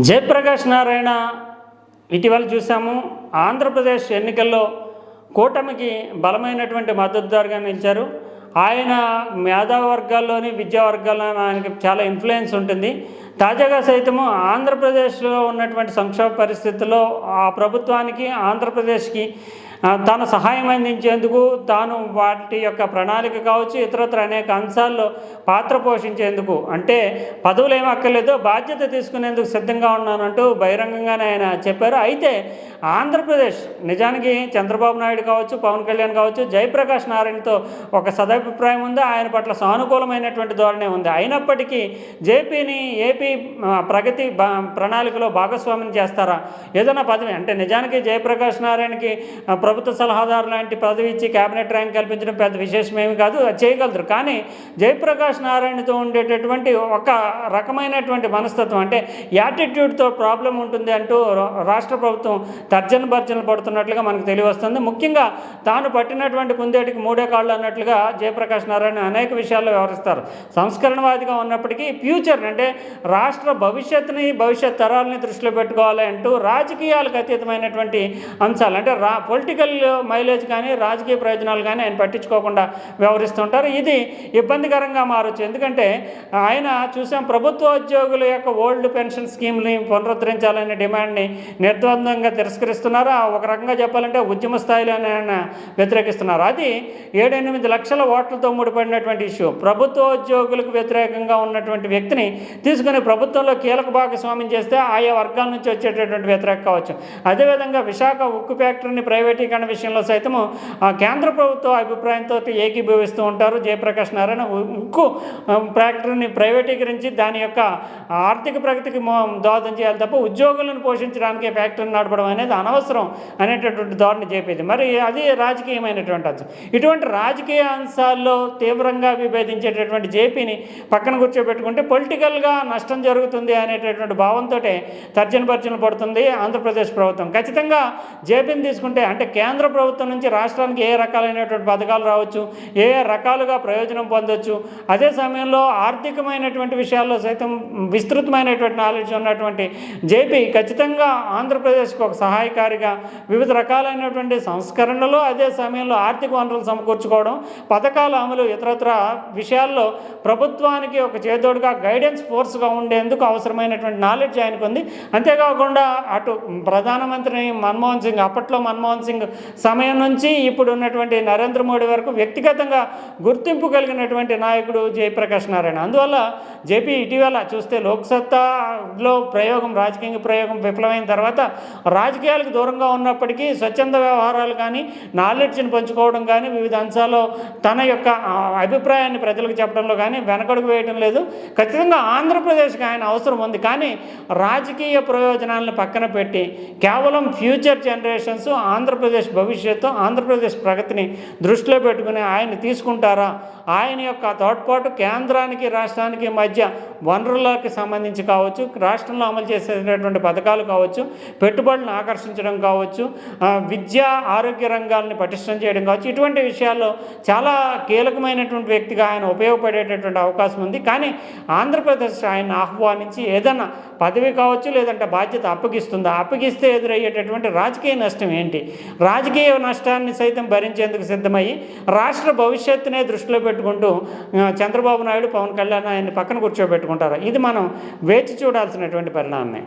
జయప్రకాష్ నారాయణ ఇటీవల చూసాము ఆంధ్రప్రదేశ్ ఎన్నికల్లో కూటమికి బలమైనటువంటి మద్దతుదారుగా నిలిచారు. ఆయన మేధావర్గాల్లోని విద్యా వర్గాల్లో ఆయనకి చాలా ఇన్ఫ్లుయెన్స్ ఉంటుంది. తాజాగా సైతము ఆంధ్రప్రదేశ్లో ఉన్నటువంటి సంక్షోభ పరిస్థితుల్లో ఆ ప్రభుత్వానికి ఆంధ్రప్రదేశ్కి తాను తన సహాయం అందించేందుకు తాను వాటి యొక్క ప్రణాళిక కావచ్చు ఇతరత్ర అనేక అంశాల్లో పాత్ర పోషించేందుకు. అంటే పదవులు ఏమి అక్కర్లేదు బాధ్యత తీసుకునేందుకు సిద్ధంగా ఉన్నానంటూ బహిరంగంగానే ఆయన చెప్పారు. అయితే ఆంధ్రప్రదేశ్ నిజానికి చంద్రబాబు నాయుడు కావచ్చు పవన్ కళ్యాణ్ కావచ్చు జయప్రకాష్ నారాయణతో ఒక సదాభిప్రాయం ఉంది? ఆయన పట్ల సానుకూలమైనటువంటి ధోరణి ఉంది? అయినప్పటికీ జేపీని ఏపీ ఆ, ప్రగతి ప్రణాళికలో భాగస్వామ్యం చేస్తారా? ఏదైనా పదవి అంటే నిజానికి జయప్రకాష్ నారాయణకి ప్రభుత్వ సలహాదారు లాంటి పదవి ఇచ్చి కేబినెట్ ర్యాంక్ కల్పించడం పెద్ద విశేషమేమి కాదు అది చేయగలరు. కానీ జయప్రకాష్ నారాయణతో ఉండేటటువంటి ఒక రకమైనటువంటి మనస్తత్వం అంటే యాటిట్యూడ్తో ప్రాబ్లం ఉంటుంది అంటూ రా- రాష్ట్ర ప్రభుత్వం తర్జన భర్జనలు పడుతున్నట్లుగా మనకు తెలియవస్తుంది. ముఖ్యంగా తాను పట్టినటువంటి కుందేటికి మూడే కాళ్ళు అన్నట్లుగా జయప్రకాష్ నారాయణ అనేక విషయాల్లో వ్యవహరిస్తారు. సంస్కరణవాదిగా ఉన్నప్పటికీ ఫ్యూచర్ అంటే రాష్ట్ర భవిష్యత్తుని భవిష్యత్ తరాలని దృష్టిలో పెట్టుకోవాలి అంటూ రాజకీయాలకు అతీతమైనటువంటి అంశాలు అంటే రా పొలిటికల్ మైలేజ్ కానీ రాజకీయ ప్రయోజనాలు కానీ ఆయన పట్టించుకోకుండా వ్యవహరిస్తుంటారు. ఇది ఇబ్బందికరంగా మారచ్చు. ఎందుకంటే ఆయన చూసాం ప్రభుత్వ ఉద్యోగుల యొక్క ఓల్డ్ పెన్షన్ స్కీమ్ని పునరుద్ధరించాలనే డిమాండ్ని నిర్ద్వందంగా తిరస్కరిస్తున్నారు. ఒక రకంగా చెప్పాలంటే ఉద్యమ స్థాయిలోనే ఆయన వ్యతిరేకిస్తున్నారు. అది ఏడెనిమిది లక్షల ఓట్లతో ముడిపడినటువంటి ఇష్యూ. ప్రభుత్వ ఉద్యోగులకు వ్యతిరేకంగా ఉన్నటువంటి వ్యక్తిని తీసుకుని ప్రభుత్వంలో కీలక భాగస్వామ్యం చేస్తే ఆయా వర్గాల నుంచి వచ్చేటటువంటి వ్యతిరేక కావచ్చు. అదేవిధంగా విశాఖ ఉక్కు ఫ్యాక్టరీని ప్రైవేటీకరణ విషయంలో సైతము కేంద్ర ప్రభుత్వ అభిప్రాయంతో ఏకీభవిస్తూ ఉంటారు. జయప్రకాష్ నారాయణ ఉక్కు ఫ్యాక్టరీని ప్రైవేటీకరించి దాని యొక్క ఆర్థిక ప్రగతికి దోహదం చేయాలి తప్ప ఉద్యోగులను పోషించడానికి ఫ్యాక్టరీని నడపడం అనేది అనవసరం అనేటటువంటి ధోరణి చెప్పేది మరి అది రాజకీయమైనటువంటి అంశం. ఇటువంటి రాజకీయ అంశాల్లో తీవ్రంగా విభేదించేటటువంటి జేపీని పక్కన కూర్చోబెట్టుకుంటే పొలిటికల్గా నష్టం జరుగుతుంది అనేటటువంటి భావంతో తర్జన భర్జనలు పడుతుంది ఆంధ్రప్రదేశ్ ప్రభుత్వం. ఖచ్చితంగా జేపీని తీసుకుంటే అంటే కేంద్ర ప్రభుత్వం నుంచి రాష్ట్రానికి ఏ రకాలైనటువంటి పథకాలు రావచ్చు ఏ రకాలుగా ప్రయోజనం పొందొచ్చు అదే సమయంలో ఆర్థికమైనటువంటి విషయాల్లో సైతం విస్తృతమైనటువంటి నాలెడ్జ్ ఉన్నటువంటి జేపీ ఖచ్చితంగా ఆంధ్రప్రదేశ్కి ఒక సహాయకారిగా వివిధ రకాలైనటువంటి సంస్కరణలు అదే సమయంలో ఆర్థిక వనరులు సమకూర్చుకోవడం పథకాల అమలు ఇతరత్ర విషయాల్లో ప్రభుత్వానికి ఒక చేదోడుగా గైడెన్స్ ఫోర్స్గా ఉండేందుకు అవసరమైనటువంటి నాలెడ్జ్ ఆయనకు ఉంది. అంతేకాకుండా అటు ప్రధానమంత్రి మన్మోహన్ సింగ్ అప్పట్లో మన్మోహన్ సింగ్ సమయం నుంచి ఇప్పుడు ఉన్నటువంటి నరేంద్ర మోడీ వరకు వ్యక్తిగతంగా గుర్తింపు కలిగినటువంటి నాయకుడు జయప్రకాష్ నారాయణ. అందువల్ల జేపీ ఇటీవల చూస్తే లోక్సత్తాలో ప్రయోగం రాజకీయ ప్రయోగం విఫలమైన తర్వాత రాజకీయాలకు దూరంగా ఉన్నప్పటికీ స్వచ్ఛంద వ్యవహారాలు కానీ నాలెడ్జ్ని పంచుకోవడం కానీ వివిధ అంశాల్లో తన యొక్క అభిప్రాయాన్ని ప్రజలకు చెప్పడంలో కానీ వెనకడుగు వేయడం లేదు. ఖచ్చితంగా ఆంధ్రప్రదేశ్ ఆంధ్రప్రదేశ్కి ఆయన అవసరం ఉంది. కానీ రాజకీయ ప్రయోజనాలను పక్కన పెట్టి కేవలం ఫ్యూచర్ జనరేషన్స్ ఆంధ్రప్రదేశ్ భవిష్యత్తు ఆంధ్రప్రదేశ్ ప్రగతిని దృష్టిలో పెట్టుకుని ఆయన తీసుకుంటారా? ఆయన యొక్క తోడ్పాటు కేంద్రానికి రాష్ట్రానికి మధ్య వనరులకి సంబంధించి కావచ్చు రాష్ట్రంలో అమలు చేసేటటువంటి పథకాలు కావచ్చు పెట్టుబడులను ఆకర్షించడం కావచ్చు విద్య విద్యా ఆరోగ్య రంగాలని పటిష్టం చేయడం కావచ్చు ఇటువంటి విషయాల్లో చాలా కీలకమైనటువంటి వ్యక్తిగా ఆయన ఉపయోగపడేటటువంటి అవకాశం ఉంది. కానీ ఆంధ్రప్రదేశ్ ఆయన ఆహ్వానించి ఏదైనా పదవి కావచ్చు లేదంటే బాధ్యత అప్పగిస్తుందా? అప్పగిస్తే ఎదురయ్యేటటువంటి రాజకీయ నష్టం ఏంటి? రాజకీయ నష్టాన్ని సైతం భరించేందుకు సిద్ధమయ్యి రాష్ట్ర భవిష్యత్తునే దృష్టిలో పెట్టుకుంటూ చంద్రబాబు నాయుడు పవన్ కళ్యాణ్ ఆయన్ని పక్కన కూర్చోబెట్టుకుంటారు? ఇది మనం వేచి చూడాల్సినటువంటి పరిణామమే.